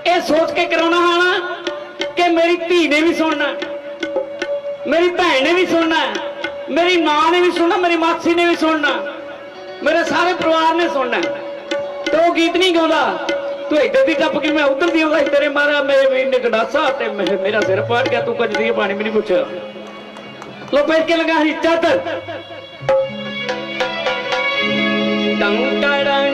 ਇਹ ਸੋਚ ਕੇ ਕਰਾਉਣਾ ਹਾਂ ਕਿ ਮੇਰੀ ਧੀ ਨੇ ਵੀ ਸੁਣਨਾ ਮੇਰੀ ਭੈਣ ਨੇ ਵੀ ਸੁਣਨਾ ਮੇਰੀ ਮਾਂ ਨੇ ਵੀ ਸੁਣਨਾ ਮੇਰੀ ਮਾਸੀ ਨੇ ਵੀ ਸੁਣਨਾ ਮੇਰੇ ਸਾਰੇ ਪਰਿਵਾਰ ਨੇ ਸੁਣਨਾ ਤੇ ਉਹ ਗੀਤ ਨਹੀਂ ਗਾਉਂਦਾ ਤੂੰ ਇੱਧਰ ਦੀ ਟੱਪ ਕੇ ਮੈਂ ਉੱਧਰ ਦੀ ਆਉਂਦਾ ਤੇਰੇ ਮਾਰਾ ਮੇਰੇ ਵੀਰ ਨੇ ਗੰਡਾਸਾ ਤੇ ਮੈਂ- ਮੇਰਾ ਸਿਰ ਪਾੜ ਗਿਆ ਤੂੰ ਕੁਝ ਦੀ ਪਾਣੀ ਵੀ ਨਹੀਂ ਪੁੱਛਿਆ ਲੋ ਪੈਰ ਕੇ ਲਗਾ ਸੀ ਚਾਦਰ ਡੰ ਡੰ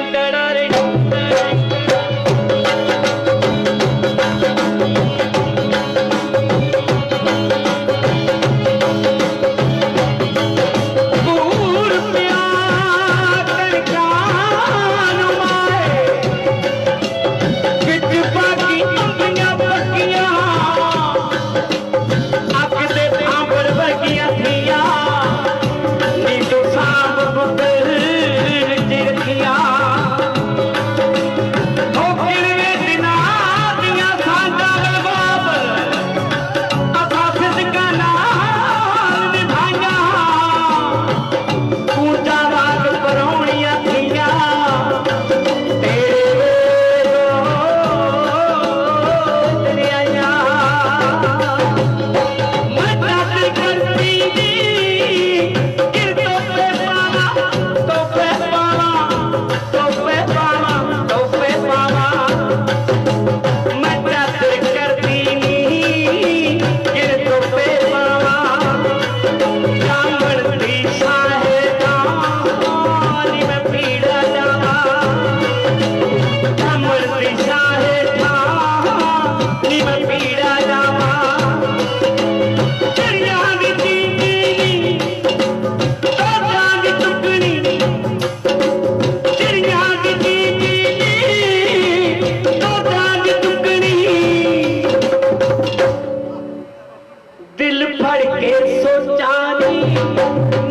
ਦਿਲ ਫੜ ਕੇ ਸੋਚਾਂ ਦੀ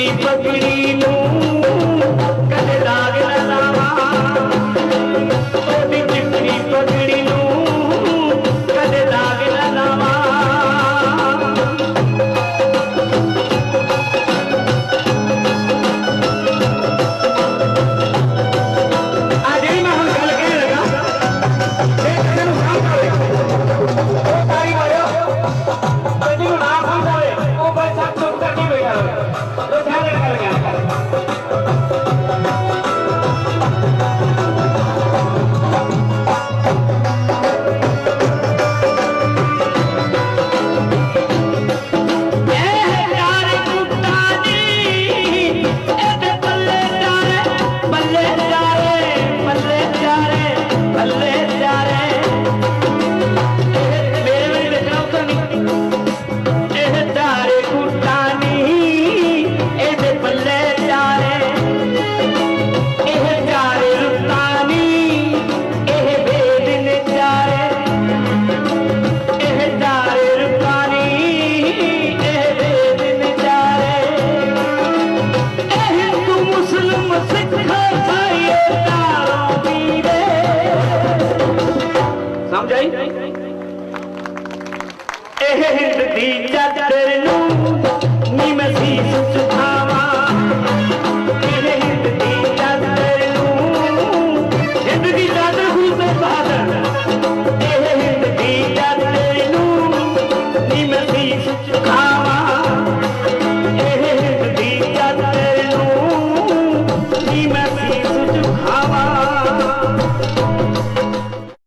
मेरी पगड़ी ਹਿੰਦ ਦੀ ਚਾਦਰ ਨੂੰ